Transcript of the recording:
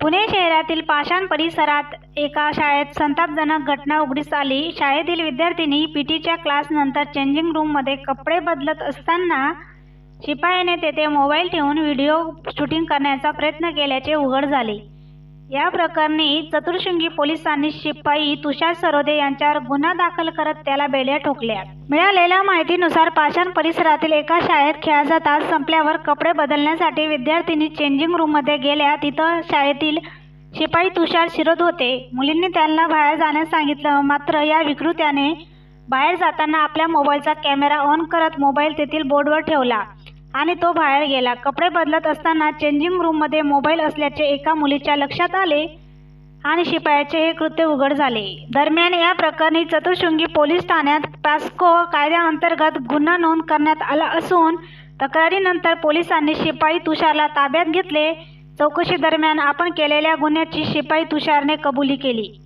पुणे शहरातील पाषाण परिसरात एका शाळेत संतापजनक घटना उघडीस आली. शाळेतील विद्यार्थिनी पीटीच्या क्लासनंतर चेंजिंग रूममध्ये कपडे बदलत असताना शिपायाने तेथे मोबाईल ठेवून व्हिडिओ शूटिंग करण्याचा प्रयत्न केल्याचे उघड झाले. या प्रकरणी चतुर्शृंगी पोलिसांनी शिपाई तुषार सरोदे यांच्यावर गुन्हा दाखल करत त्याला बेड्या ठोकल्या. मिळालेल्या माहितीनुसार पाषाण परिसरातील एका शाळेत खेळाचा तास संपल्यावर कपडे बदलण्यासाठी विद्यार्थिनी चेंजिंग रूममध्ये गेल्या तिथं शाळेतील शिपाई तुषार शिरत होते. मुलींनी त्यांना बाहेर जाण्यास सांगितलं मात्र या विकृत्याने बाहेर जाताना आपल्या मोबाईलचा कॅमेरा ऑन करत मोबाईल तेथील बोर्डवर ठेवला. आणि तो बाहेर गेला. कपडे बदलत असताना चेंजिंग रूममध्ये मोबाईल असल्याचे एका मुलीच्या लक्षात आले आणि शिपायाचे हे कृत्य उघड झाले. दरम्यान या प्रकरणी चतुर्शृंगी पोलीस ठाण्यात पॅस्को कायद्याअंतर्गत गुन्हा नोंद करण्यात आला असून तक्रारीनंतर पोलिसांनी शिपाई तुषारला ताब्यात घेतले. चौकशी दरम्यान आपण केलेल्या गुन्ह्याची शिपाई तुषारने कबुली केली.